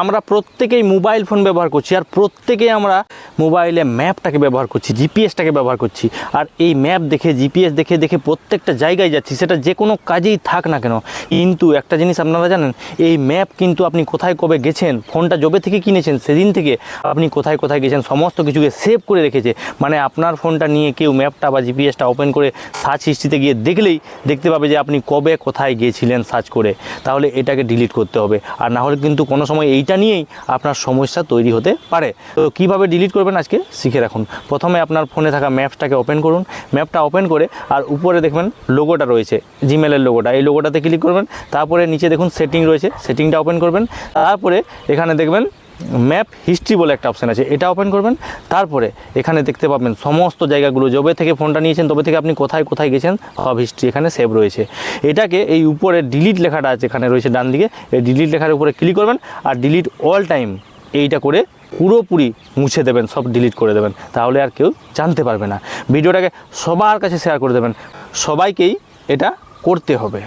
আমরা প্রত্যেকেই mobile phone ব্যবহার করছি আর প্রত্যেকেই আমরা মোবাইলে ম্যাপটাকে ব্যবহার করছি জিপিএসটাকে ব্যবহার করছি। আর এই ম্যাপ দেখে জিপিএস দেখে দেখে প্রত্যেকটা জায়গায় যাচ্ছি, সেটা যে কোনো কাজেই থাক না কেন। কিন্তু একটা জিনিস আপনারা জানেন, এই ম্যাপ কিন্তু আপনি কোথায় কবে গেছেন ফোনটা জবে থেকে কিনেছেন, সেদিন থেকে আপনি কোথায় কোথায় গেছেন, সমস্ত কিছুকে সেভ করে রেখেছে। মানে আপনার ফোনটা নিয়ে কেউ ম্যাপটা বা জিপিএসটা ওপেন করে সার্চ হিস্ট্রিতে গিয়ে দেখলেই দেখতে পাবে যে আপনি কবে কোথায় গিয়েছিলেন সার্চ করে। তাহলে এটাকে ডিলিট করতে হবে। আর না হলে কিন্তু কোনো সময় এইটা নিয়েই আপনার সমস্যা তৈরি হতে পারে। তো কীভাবে ডিলিট করবেন আজকে? শিখে রাখুন। প্রথমে আপনার ফোনে থাকা ম্যাপসটাকে ওপেন করুন। ম্যাপটা ওপেন করে আর উপরে দেখবেন লোগোটা রয়েছে জিমেলের লোগোটা এই লোগোটাতে ক্লিক করবেন। তারপরে নিচে দেখুন সেটিং রয়েছে সেটিংটা ওপেন করবেন। তারপরে এখানে দেখবেন ম্যাপ হিস্ট্রি বলে একটা অপশান আছে, এটা ওপেন করবেন, তারপরে এখানে দেখতে পাবেন সমস্ত জায়গাগুলো, যবে থেকে ফোনটা নিয়েছেন, তবে থেকে আপনি কোথায় কোথায় গেছেন, সব হিস্ট্রি এখানে সেভ রয়েছে। এটাকে এই উপরে ডিলিট লেখাটা আছে, এখানে রয়েছে ডান দিকে, এই ডিলিট লেখার উপরে ক্লিক করবেন আর ডিলিট অল টাইম এইটা করে পুরোপুরি মুছে দেবেন, সব ডিলিট করে দেবেন, তাহলে আর কেউ জানতে পারবে না। ভিডিওটাকে সবার কাছে শেয়ার করে দেবেন, সবাইকেই এটা করতে হবে।